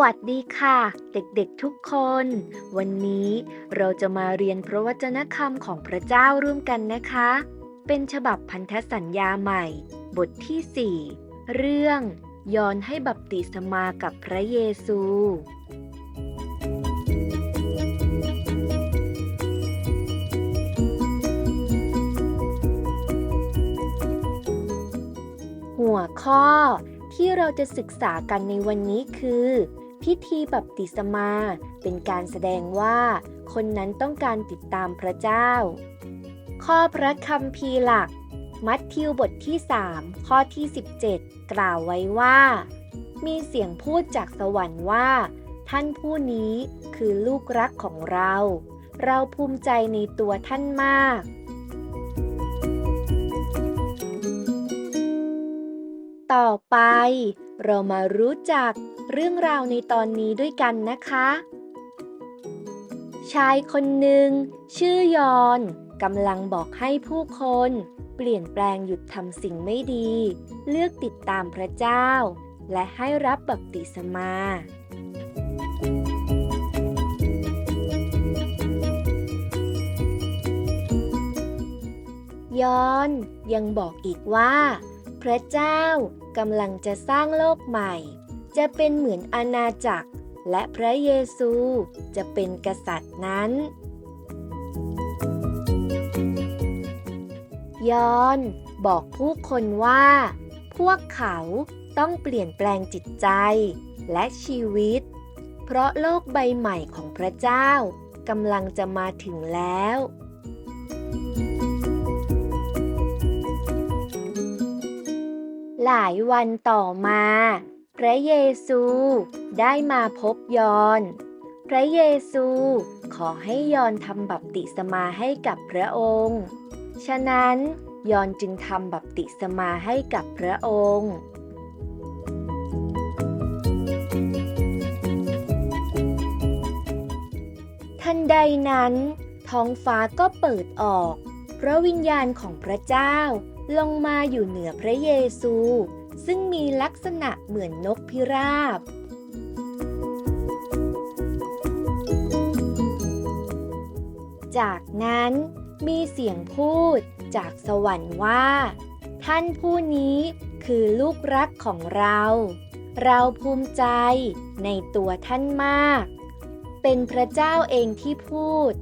วัสดีค่ะ เด็กๆทุกคน วันนี้เราจะมาเรียนพระวจนะคำของพระเจ้าร่วมกันนะคะ เป็นฉบับพันธสัญญาใหม่ บทที่ 4 เรื่องยอนให้บัพติศมากับพระเยซู หัวข้อที่เราจะศึกษากันในวันนี้คือ พิธีบัพติศมา เป็นการแสดงว่า คนนั้นต้องการติดตามพระเจ้า ข้อพระคัมภีร์หลัก มัทธิวบทที่ 3 ข้อที่ 17 กล่าวไว้ว่า มีเสียงพูดจากสวรรค์ว่า ท่านผู้นี้คือลูกรักของเรา เราภูมิใจในตัวท่านมากต่อไป เรามารู้จักเรื่องราวในตอนนี้ด้วยกันนะคะ ชายคนหนึ่ง ชื่อยอนกำลังบอกให้ผู้คน เปลี่ยนแปลงหยุดทำสิ่งไม่ดี เลือกติดตามพระเจ้า และให้รับบัพติศมา ยอนยังบอกอีกว่า ระเจ้ากำลังจะสร้างโลกใหม่ จะเป็นเหมือนอาณาจักร และพระเยซูจะเป็นกษัตริย์นั้น ยอนบอกผู้คนว่า พวกเขาต้องเปลี่ยนแปลงจิตใจและชีวิต เพราะโลกใบใหม่ของพระเจ้ากำลังจะมาถึงแล้ว หลายวันต่อมา พระเยซูได้มาพบยอน พระเยซูขอให้ยอนทำบัพติศมาให้กับพระองค์ ฉะนั้นยอนจึงทำบัพติศมาให้กับพระองค์ทันใดนั้น ท้องฟ้าก็เปิดออก พระวิญญาณของพระเจ้า ลงมาอยู่เหนือพระเยซู ซึ่งมีลักษณะเหมือนนกพิราบ จากนั้นมีเสียงพูดจากสวรรค์ว่า ท่านผู้นี้คือลูกรักของเรา เราภูมิใจในตัวท่านมาก เป็นพระเจ้าเองที่พูด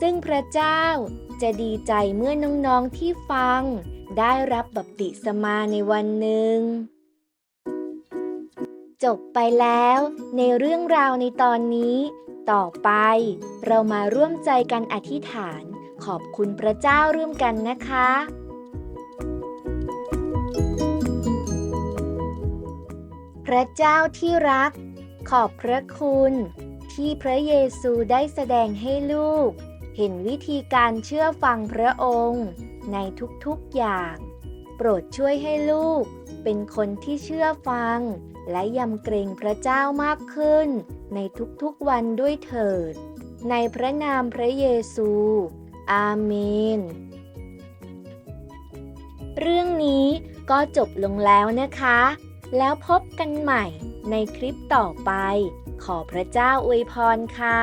ซึ่งพระเจ้า จะดีใจเมื่อน้องๆที่ฟัง ได้รับบัพติศมาในวันหนึ่ง จบไปแล้วในเรื่องราวในตอนนี้ ต่อไปเรามาร่วมใจกันอธิษฐานขอบคุณพระเจ้าร่วมกันนะคะพระเจ้าที่รัก ขอบพระคุณ ที่พระเยซูได้แสดงให้ลูก เห็นวิธีการเชื่อฟังพระองค์ ในทุกๆอย่าง โปรดช่วยให้ลูก เป็นคนที่เชื่อฟัง และยำเกรงพระเจ้ามากขึ้น ในทุกๆวันด้วยเถิด ในพระนามพระเยซู อาเมน เรื่องนี้ก็จบลงแล้วนะคะ แล้วพบกันใหม่ในคลิปต่อไป ขอพระเจ้าอวยพรค่ะ